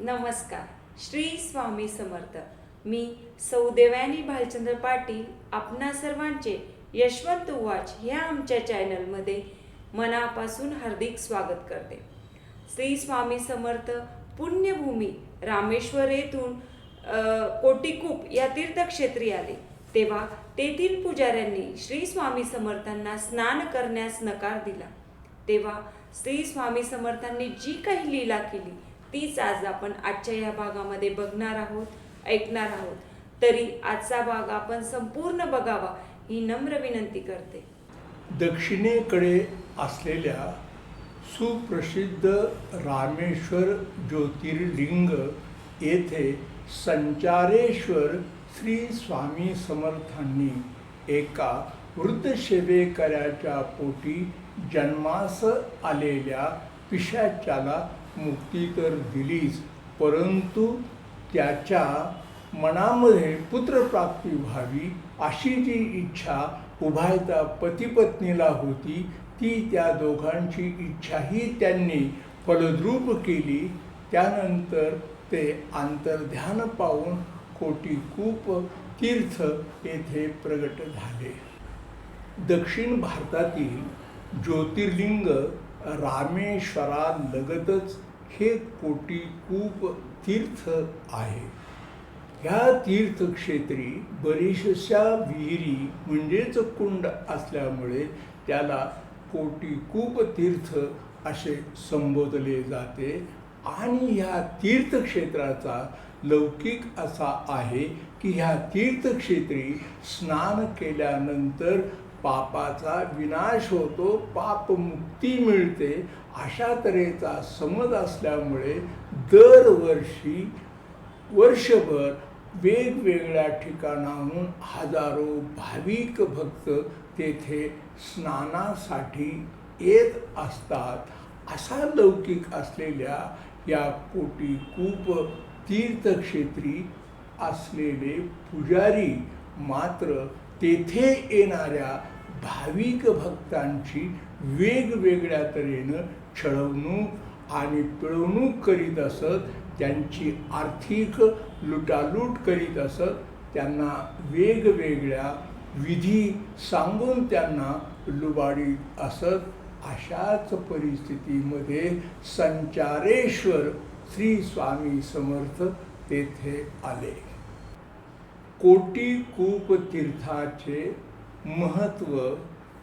नमस्कार. श्री स्वामी समर्थ. मी सौदेवानी भालचंद्र पाटील आपणा सर्वांचे यशवंत वाच ह्या आमच्या चॅनलमध्ये मनापासून हार्दिक स्वागत करते. श्री स्वामी समर्थ पुण्यभूमी रामेश्वर येथून कोटीकूप या तीर्थक्षेत्री आले. तेव्हा तेथील पुजाऱ्यांनी श्री स्वामी समर्थांना स्नान करण्यास नकार दिला. तेव्हा श्री स्वामी समर्थांनी जी काही लीला केली तीच आज आपण आजच्या या भागामध्ये बघणार आहोत ऐकणार आहोत. तरी आजचा भाग आपण संपूर्ण बघावा ही नम्र विनंती करते. दक्षिणेकडे असलेल्या सुप्रसिद्ध रामेश्वर ज्योतिर्लिंग येथे संचारेश्वर श्री स्वामी समर्थांनी एका वृद्ध सेवेकऱ्याच्या पोटी जन्मास आलेल्या पिशाच्याला मुक्ती तर दिलीच परंतु त्याच्या मनामध्ये पुत्रप्राप्ती व्हावी अशी जी इच्छा उभायता पतीपत्नीला होती ती त्या दोघांची इच्छाही त्यांनी फलद्रूप केली. त्यानंतर ते आंतरध्यान पाहून कोटीकूप तीर्थ येथे प्रगट झाले. दक्षिण भारतातील ज्योतिर्लिंग रामेश्वरालगतच हे कोटीकूप तीर्थ आहे. ह्या तीर्थक्षेत्री बरीचशा विहिरी म्हणजेच कुंड असल्यामुळे त्याला कोटीकूप तीर्थ असे संबोधले जाते. आणि ह्या तीर्थक्षेत्राचा लौकिक असा आहे की ह्या तीर्थक्षेत्री स्नान केल्यानंतर पापाचा विनाश होतो पापमुक्ती मिळते अशा तऱ्हेचा समज असल्यामुळे दरवर्षी वर्षभर वेगवेगळ्या ठिकाणाहून हजारो भाविक भक्त तेथे स्नानासाठी येत असतात. असा लौकिक असलेल्या या कोटीकूप तीर्थक्षेत्री असलेले पुजारी मात्र तेथे येणाऱ्या भाविक भक्तांची वेगवेगळ्या तऱ्हेनं छळवणूक आणि पिळवणूक करीत असत त्यांची आर्थिक लुटालूट करीत असत त्यांना वेगवेगळ्या विधी सांगून त्यांना लुबाडीत असत. अशाच परिस्थितीमध्ये संचारेश्वर श्री स्वामी समर्थ तेथे आले. कोटी कूप तीर्थाचे महत्त्व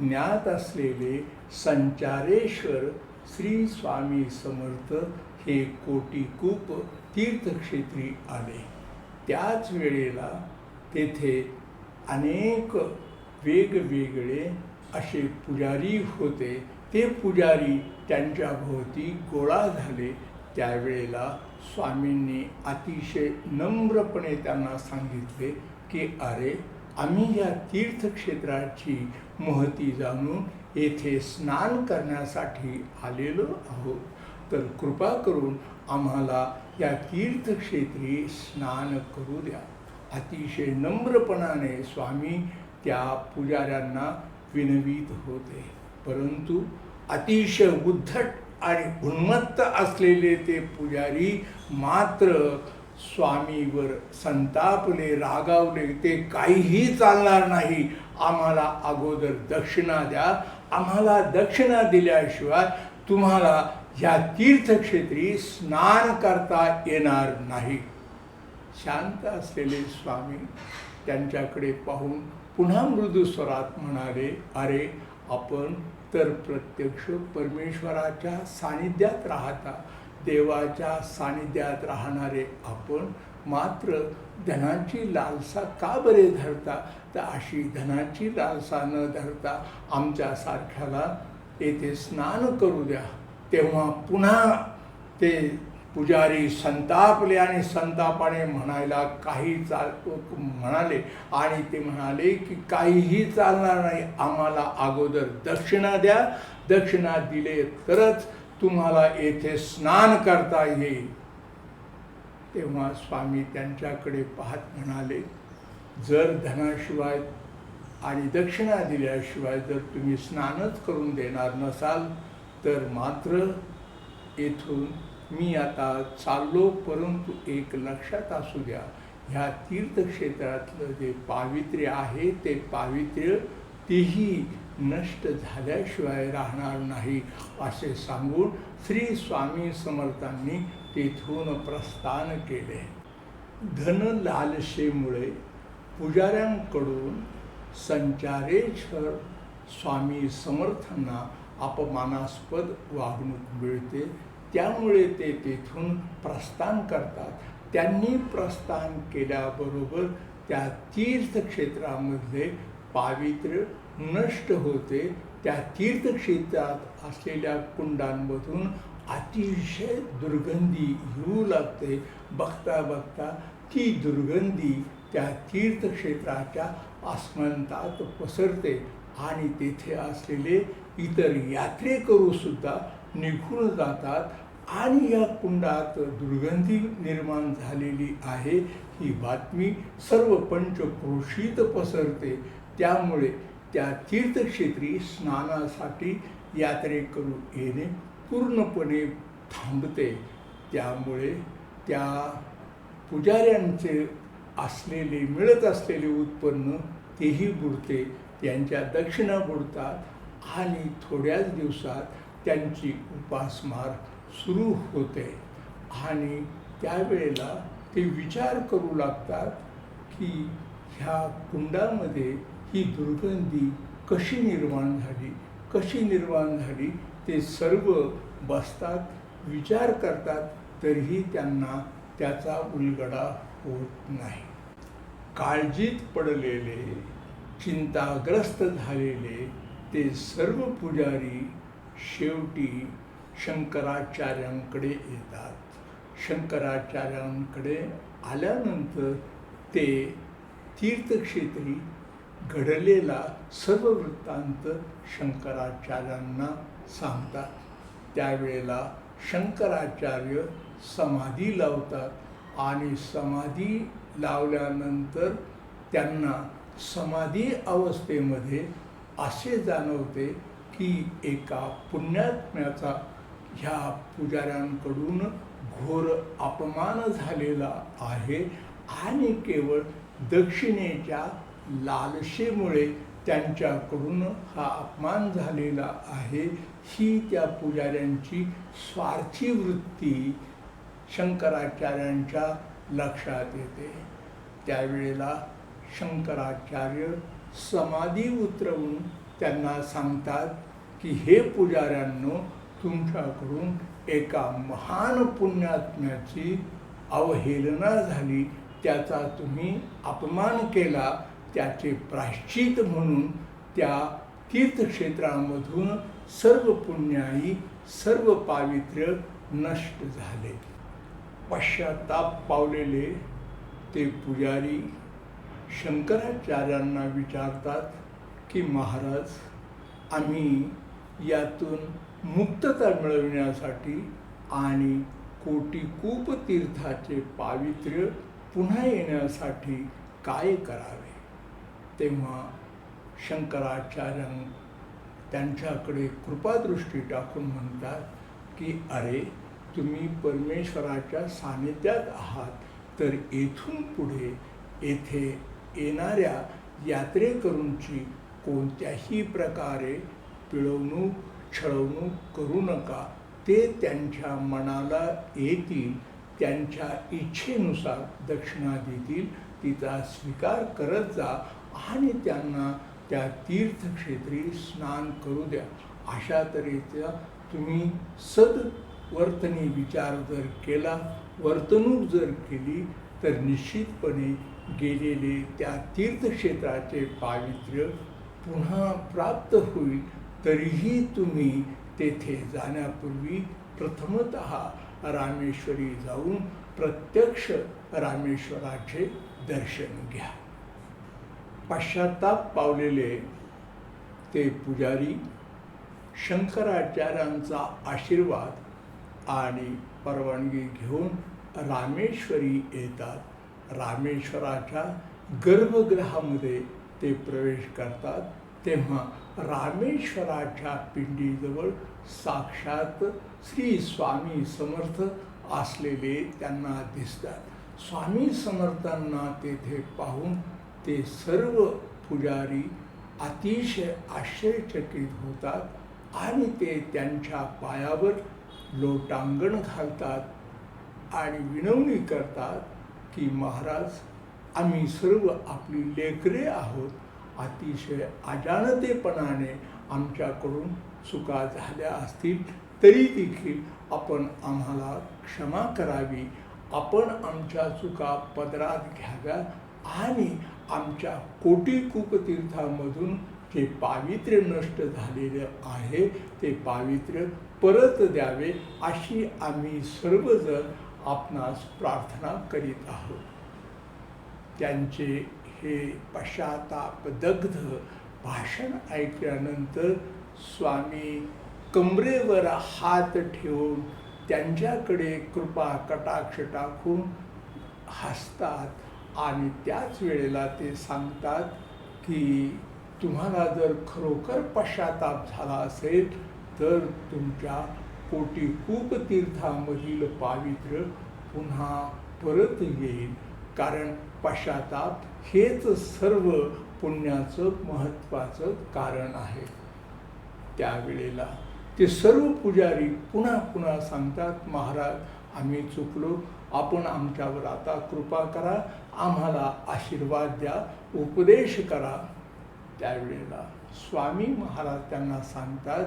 ज्ञात असलेले संचारेश्वर श्री स्वामी समर्थ हे कोटीकूप तीर्थक्षेत्री आले. त्याच वेळेला तेथे अनेक वेगवेगळे असे पुजारी होते. ते पुजारी त्यांच्या भोवती गोळा झाले. त्यावेळेला स्वामींनी अतिशय नम्रपणे त्यांना सांगितले की अरे आम्ही या तीर्थक्षेत्राची महती जाणून येथे स्नान करण्यासाठी आलेलो आहोत. तर कृपा करून आम्हाला या तीर्थक्षेत्री स्नान करू द्या. अतिशय नम्रपणाने स्वामी त्या पुजाऱ्यांना विनवीत होते. परंतु अतिशय उद्धट आणि उन्मत्त असलेले ते पुजारी मात्र स्वामीवर संतापले रागावले ते काहीही चालणार नाही. आम्हाला अगोदर दक्षिणा द्या. आम्हाला दक्षिणा दिल्याशिवाय तुम्हाला ह्या तीर्थक्षेत्री स्नान करता येणार नाही. शांत असलेले स्वामी त्यांच्याकडे पाहून पुन्हा मृदू स्वरात म्हणाले अरे आपण तर प्रत्यक्ष परमेश्वराच्या सानिध्यात राहता. देवाच्या सानिध्यात राहणारे आपण मात्र धनाची लालसा का बरे धरता? तर अशी धनाची लालसा न धरता आमच्यासारख्याला येथे स्नान करू द्या. तेव्हा पुन्हा ते पुजारी संतापले आणि संतापाने म्हणायला काही चाल म्हणाले. आणि ते म्हणाले की काहीही चालणार नाही. आम्हाला अगोदर दक्षिणा द्या. दक्षिणा दिले तरच तुम्हाला येथे स्नान करता येईल. तेव्हा स्वामी त्यांच्याकडे पाहत म्हणाले जर धनाशिवाय आणि दक्षिणा दिल्याशिवाय जर तुम्ही स्नानच करून देणार नसाल तर मात्र येथून मी आता चाललो परंतु एक लक्षात असू द्या ह्या तीर्थक्षेत्रातलं जे पावित्र्य आहे ते पावित्र्य तेही नष्ट झाल्याशिवाय राहणार नाही असे सांगून श्री स्वामी समर्थांनी तेथून प्रस्थान केले. धन लालसेमुळे पुजाऱ्यांकडून संचारेश्वर स्वामी समर्थांना अपमानास्पद वागणूक मिळते त्यामुळे ते तेथून प्रस्थान करतात. त्यांनी प्रस्थान केल्याबरोबर त्या तीर्थक्षेत्रामधले पावित्र्य नष्ट होते. त्या तीर्थक्षेत्रात असलेल्या कुंडांमधून अतिशय दुर्गंधी येऊ लागते. बघता बघता ती दुर्गंधी त्या तीर्थक्षेत्राच्या आसमंतात पसरते आणि तेथे असलेले इतर यात्रेकरूसुद्धा निघून जातात. आणि या कुंडात दुर्गंधी निर्माण झालेली आहे ही बातमी सर्व पंचक्रोशीत पसरते. त्यामुळे त्या तीर्थक्षेत्री स्नानासाठी यात्रेकरू येणे पूर्णपणे थांबते. त्यामुळे त्या पुजाऱ्यांचे असलेले मिळत असलेले उत्पन्न तेही बुडते. त्यांच्या दक्षिणा बुडतात आणि थोड्याच दिवसात त्यांची उपासमार सुरू होते. आणि त्यावेळेला ते विचार करू लागतात की ह्या कुंडामध्ये ही दुर्गंधी कशी निर्माण झाली? कशी निर्माण झाली? ते सर्व बसतात विचार करतात तरीही त्यांना त्याचा उलगडा होत नाही. काळजीत पडलेले चिंताग्रस्त झालेले ते सर्व पुजारी शेवटी शंकराचार्यांकडे येतात. शंकराचार्यांकडे आल्यानंतर ते तीर्थक्षेत्री घडलेला सर्व वृत्तांत शंकराचार्यांना सांगतात. त्यावेळेला शंकराचार्य समाधी लावतात आणि समाधी लावल्यानंतर त्यांना समाधी अवस्थेमध्ये असे जाणवते की एका पुण्यात्म्याचा ह्या पुजाऱ्यांकडून घोर अपमान झालेला आहे आणि केवळ दक्षिणेच्या लालशेमुळे त्यांच्याकडून हा अपमान झालेला आहे. ही त्या पुजाऱ्यांची स्वार्थी वृत्ती शंकराचार्यांच्या लक्षात येते. त्यावेळेला शंकराचार्य समाधी उतरवून त्यांना सांगतात की हे पुजाऱ्यांनो तुमच्याकडून एका महान पुण्यात्म्याची अवहेलना झाली. त्याचा तुम्ही अपमान केला. त्याचे प्राश्चित म्हणून त्या तीर्थक्षेत्रामधून सर्व पुण्याई सर्व पावित्र्य नष्ट झाले. पश्चाताप पावलेले ते पुजारी शंकराचार्यांना विचारतात की महाराज आम्ही यातून मुक्तता मिळविण्यासाठी आणि कोटीकूप तीर्थाचे पावित्र्य पुन्हा येण्यासाठी काय करावे? तेव्हा शंकराचार्यां त्यांच्याकडे कृपादृष्टी टाकून म्हणतात की अरे तुम्ही परमेश्वराच्या सानिध्यात आहात तर येथून पुढे येथे येणाऱ्या यात्रेकरूंची कोणत्याही प्रकारे पिळवणूक छळवणूक करू नका. ते त्यांच्या मनाला येतील त्यांच्या इच्छेनुसार दक्षिणा देतील तिचा स्वीकार करत जा आणि त्यांना त्या तीर्थक्षेत्री स्नान करू द्या. अशा तऱ्हेचा तुम्ही सदवर्तनी विचार जर केला वर्तणूक जर केली तर निश्चितपणे गेलेले त्या तीर्थक्षेत्राचे पावित्र्य पुन्हा प्राप्त होईल. तरीही तुम्ही तेथे जाण्यापूर्वी प्रथमत रामेश्वरी जाऊन प्रत्यक्ष रामेश्वराचे दर्शन घ्या. पश्चाताप पावलेले ते पुजारी शंकराचार्यांचा आशीर्वाद आणि परवानगी घेऊन रामेश्वरी येतात. रामेश्वराच्या गर्भगृहामध्ये ते प्रवेश करतात. तेव्हा रामेश्वराच्या पिंडीजवळ साक्षात श्री स्वामी समर्थ असलेले त्यांना दिसतात. स्वामी समर्थांना तेथे पाहून ते सर्व पुजारी अतिशय आश्चर्यचकित होतात आणि ते त्यांच्या पायावर लोटांगण घालतात आणि विनवणी करतात की महाराज आम्ही सर्व आपली लेकरे आहोत. अतिशय अजाणतेपणाने आमच्याकडून चुका झाल्या असतील तरी देखील आपण आम्हाला क्षमा करावी. आपण आमच्या चुका पदरात घ्याव्या आणि आमच्या कोटी कूपतीर्थामधून जे पावित्र्य नष्ट झालेलं आहे ते पावित्र्य परत द्यावे अशी आम्ही सर्वजण आपणास प्रार्थना करीत आहोत. त्यांचे हे पश्चातापदग्ध भाषण ऐकल्यानंतर स्वामी कमरेवर हात ठेवून त्यांच्याकडे कृपा कटाक्ष टाकून हसतात आणि त्याच वेळेला ते सांगतात की तुम्हाला जर खरोखर पश्चाताप झाला असेल तर तुमच्या कोटी कूप तीर्थामधील पावित्र्य पुन्हा परत येईल. कारण पश्चाताप हेच सर्व पुण्याचं महत्त्वाचं कारण आहे. त्यावेळेला ते सर्व पुजारी पुन्हा पुन्हा सांगतात महाराज आम्ही चुकलो. आपण आमच्यावर आता कृपा करा. आम्हाला आशीर्वाद द्या. उपदेश करा. त्यावेळेला स्वामी महाराज त्यांना सांगतात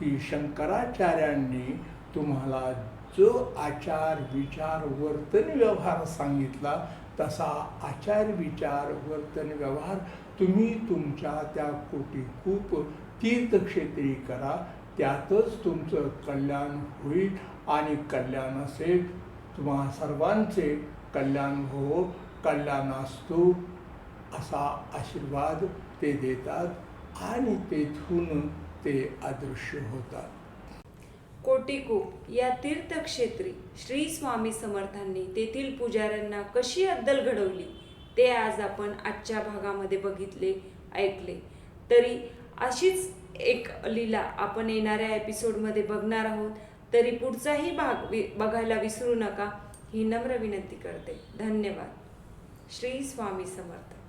की शंकराचार्यांनी तुम्हाला जो आचार विचार वर्तन व्यवहार सांगितला तसा आचार विचार वर्तन व्यवहार तुम्ही तुमच्या त्या कोटी खूप तीर्थक्षेत्री करा. त्यातच तुमचं कल्याण होईल आणि कल्याण असेल. तुम्हा सर्वांचे कल्याण हो कल्याण असतो असा आशीर्वाद ते देतात आणि तेथून ते अदृश्य होतात. कोटिकूप या तीर्थक्षेत्री श्री स्वामी समर्थांनी तेथील पुजाऱ्यांना कशी अद्दल घडवली ते आज आपण आजच्या भागामध्ये बघितले ऐकले. तरी अशीच एक लीला आपण येणाऱ्या एपिसोडमध्ये बघणार आहोत. तरी पुढचाही भाग वि बघायला विसरू नका. ही नम्र विनंती करते. धन्यवाद. श्री स्वामी समर्थ.